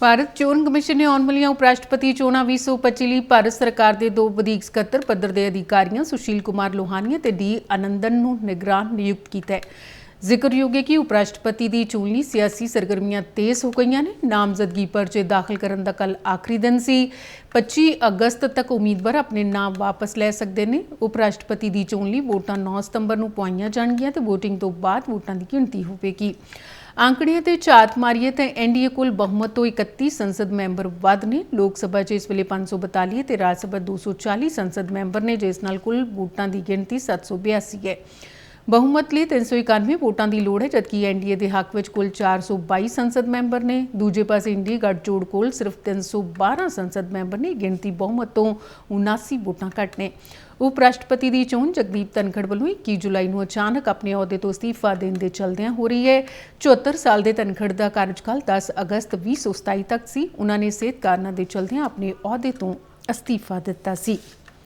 ਭਾਰਤ ਚੋਣ ਕਮਿਸ਼ਨ ਨੇ ਆਉਣ ਵਾਲੀਆਂ ਉਪ ਰਾਸ਼ਟਰਪਤੀ ਚੋਣਾਂ 2025 ਲਈ ਭਾਰਤ ਸਰਕਾਰ ਦੇ ਦੋ ਵਧੀਕ ਸਕੱਤਰ ਪੱਧਰ ਦੇ ਅਧਿਕਾਰੀਆਂ ਸੁਸ਼ੀਲ ਕੁਮਾਰ ਲੋਹਾਨੀ ਅਤੇ ਡੀ ਅਨੰਦਨ ਨੂੰ ਨਿਗਰਾਨ ਨਿਯੁਕਤ ਕੀਤਾ ਹੈ। ਜ਼ਿਕਰਯੋਗ ਹੈ ਕਿ ਉਪ ਰਾਸ਼ਟਰਪਤੀ ਦੀ ਚੋਣ ਲਈ ਸਿਆਸੀ ਸਰਗਰਮੀਆਂ ਤੇਜ਼ ਹੋ ਗਈਆਂ ਨੇ। ਨਾਮਜ਼ਦਗੀ ਪਰਚੇ ਦਾਖਲ ਕਰਨ ਦਾ ਕੱਲ ਆਖਰੀ ਦਿਨ ਸੀ। 25 ਅਗਸਤ ਤੱਕ ਉਮੀਦਵਾਰ ਆਪਣੇ ਨਾਮ ਵਾਪਸ ਲੈ ਸਕਦੇ ਨੇ। ਉਪ ਰਾਸ਼ਟਰਪਤੀ ਦੀ ਚੋਣ ਲਈ ਵੋਟਾਂ 9 ਸਤੰਬਰ ਨੂੰ ਪਾਈਆਂ ਜਾਣਗੀਆਂ ਤੇ VOTING ਤੋਂ ਬਾਅਦ ਵੋਟਾਂ ਦੀ ਗਿਣਤੀ ਹੋਵੇਗੀ। ਅੰਕੜਿਆਂ ਤੇ ਝਾਤ ਮਾਰੀਏ ਤਾਂ ਐਨਡੀਏ ਕੋਲ ਬਹੁਮਤ ਤੋਂ 31 ਸੰਸਦ ਮੈਂਬਰ ਵੱਧ ਨੇ। ਲੋਕ ਸਭਾ 'ਚ ਇਸ ਵੇਲੇ 542 ਤੇ ਰਾਜ ਸਭਾ 240 ਸੰਸਦ ਮੈਂਬਰ ਨੇ, ਜਿਸ ਨਾਲ ਕੁੱਲ ਵੋਟਾਂ ਦੀ ਗਿਣਤੀ 782 ਹੈ। ਬਹੁਮਤ ਲਈ 391 ਵੋਟਾਂ ਦੀ ਲੋੜ ਹੈ, ਜਦਕਿ ਐਨਡੀਏ ਦੇ ਹੱਕ ਵਿੱਚ ਕੁੱਲ 422 ਸੰਸਦ ਮੈਂਬਰ ਨੇ। ਦੂਜੇ ਪਾਸੇ ਇੰਡੀ ਗੱਠਜੋੜ ਕੋਲ ਸਿਰਫ 312 ਸੰਸਦ ਮੈਂਬਰ ਨੇ, ਗਿਣਤੀ ਬਹੁਮਤ ਤੋਂ 79 ਵੋਟਾਂ ਘੱਟ ਨੇ। ਉਪ ਰਾਸ਼ਟਰਪਤੀ ਦੀ ਚੋਣ ਜਗਦੀਪ ਧਨਖੜ ਵੱਲੋਂ 21 ਜੁਲਾਈ ਨੂੰ ਅਚਾਨਕ ਆਪਣੇ ਅਹੁਦੇ ਤੋਂ ਅਸਤੀਫਾ ਦੇਣ ਦੇ ਚਲਦਿਆਂ ਹੋ ਰਹੀ ਹੈ। 74 ਸਾਲ ਦੇ ਧਨਖੜ ਦਾ ਕਾਰਜਕਾਲ 10 ਅਗਸਤ 2027 ਤੱਕ ਸੀ। ਉਹਨਾਂ ਨੇ ਸਿਹਤ ਕਾਰਨਾਂ ਦੇ ਚਲਦਿਆਂ ਆਪਣੇ ਅਹੁਦੇ ਤੋਂ ਅਸਤੀਫਾ ਦਿੱਤਾ ਸੀ।